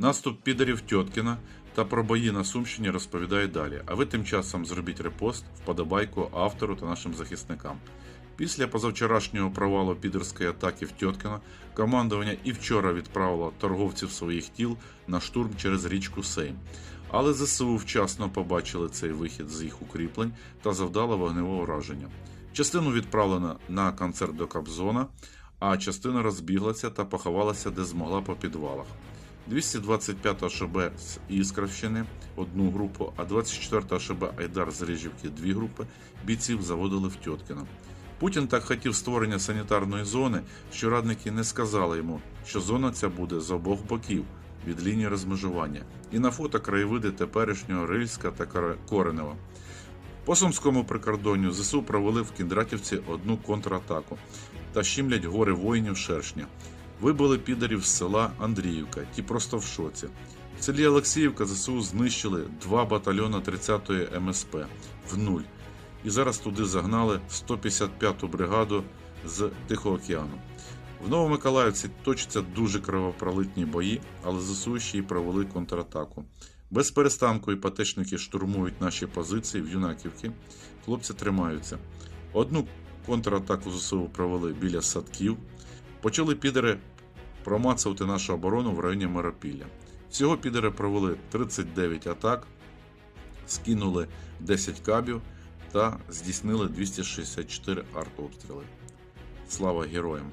Наступ підерів Тьоткіна та про бої на Сумщині розповідає далі. А ви тим часом зробіть репост, вподобайку автору та нашим захисникам. Після позавчорашнього провалу підерської атаки в Тьоткіно командування і вчора відправило торговців своїх тіл на штурм через річку Сейм. Але ЗСУ вчасно побачили цей вихід з їх укріплень та завдало вогневого враження. Частину відправлено на концерт до Кобзона, а частина розбіглася та поховалася, де змогла по підвалах. 225 ШБ з Іскравщини одну групу, а 24 ШБ Айдар з Рижівки дві групи бійців заводили в Тьоткіно. Путін так хотів створення санітарної зони, що радники не сказали йому, що зона ця буде з обох боків від лінії розмежування, і на фото краєвиди теперішнього Рильська та Коренева. По сумському прикордонню ЗСУ провели в Кіндратівці одну контратаку та щімлять гори воїнів шершня. Вибили підарів з села Андріївка, ті просто в шоці. В селі Олексіївка ЗСУ знищили два батальйони 30-ї МСП в нуль. І зараз туди загнали 155-ту бригаду з Тихого океану. В Новомиколаївці точаться дуже кровопролитні бої, але ЗСУ ще й провели контратаку. Без перестанку іпотечники штурмують наші позиції в Юнаківці. Хлопці тримаються. Одну контратаку ЗСУ провели біля садків. Почали підери промацувати нашу оборону в районі Миропілля. Всього підери провели 39 атак, скинули 10 кабів та здійснили 264 артобстріли. Слава героям!